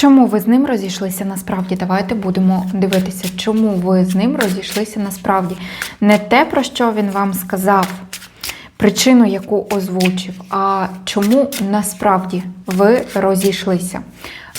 Чому ви з ним розійшлися насправді? Давайте будемо дивитися, чому ви з ним розійшлися насправді. Не те, про що він вам сказав, причину, яку озвучив, а чому насправді ви розійшлися.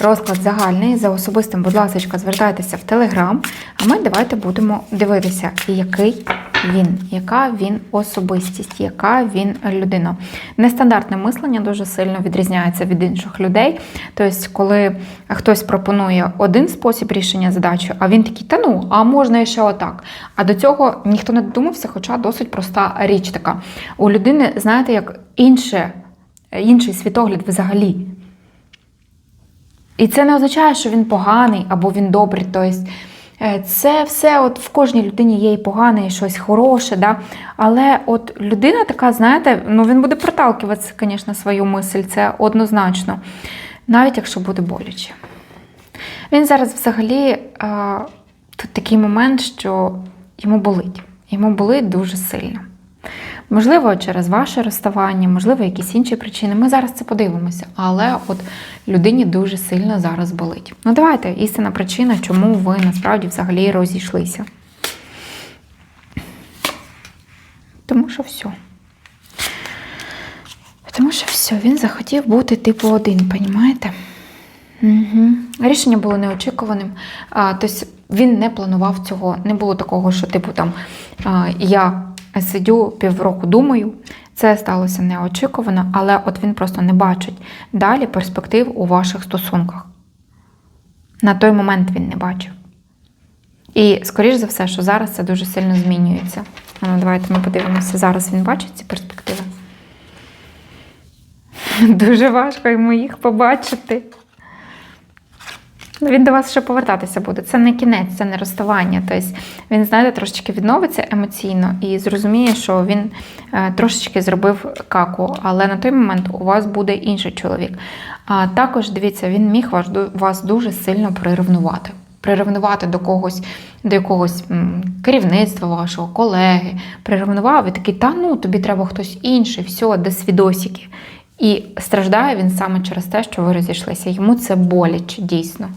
Розклад загальний за особистим, будь ласка, звертайтеся в Телеграм, а ми давайте будемо дивитися, який він, яка він особистість, яка він людина. Нестандартне мислення дуже сильно відрізняється від інших людей. Тобто, коли хтось пропонує один спосіб рішення задачі, а він такий, та ну, а можна ще отак. А до цього ніхто не додумався, хоча досить проста річ така. У людини, знаєте, як інше, інший світогляд взагалі. І це не означає, що він поганий або він добрий. Тобто це все от в кожній людині є і погане, і щось хороше. Да? Але от людина така, знаєте, ну він буде проталкувати, звісно, свою мисль, це однозначно, навіть якщо буде боляче. Він зараз взагалі е, тут такий момент, що йому болить. Йому болить дуже сильно. Можливо, через ваше розставання, можливо, якісь інші причини. Ми зараз це подивимося, але от людині дуже сильно зараз болить. Ну, давайте, істинна причина, чому ви насправді взагалі розійшлися. Тому що все. Тому що все, він захотів бути типу один, понімаєте? Угу. Рішення було неочікуваним. А, тобто він не планував цього. Не було такого, що, типу, там я сидю півроку, думаю. Це сталося неочікувано, але от він просто не бачить далі перспектив у ваших стосунках. На той момент він не бачив. І, скоріш за все, що зараз це дуже сильно змінюється. Ну, давайте ми подивимося. Зараз він бачить ці перспективи. Дуже важко йому їх побачити. Ну, Він до вас ще повертатися буде. Це не кінець, це не розставання. Тобто він, знаєте, трошечки відновиться емоційно і зрозуміє, що він е, трошечки зробив каку, але на той момент у вас буде інший чоловік. А також дивіться, він міг вас, дуже сильно приревнувати. Приревнувати до когось, до якогось керівництва вашого, колеги, приревнував і такий, та ну тобі треба хтось інший, все, до свідосики. І страждає він саме через те, що ви розійшлися. Йому це боляче, дійсно.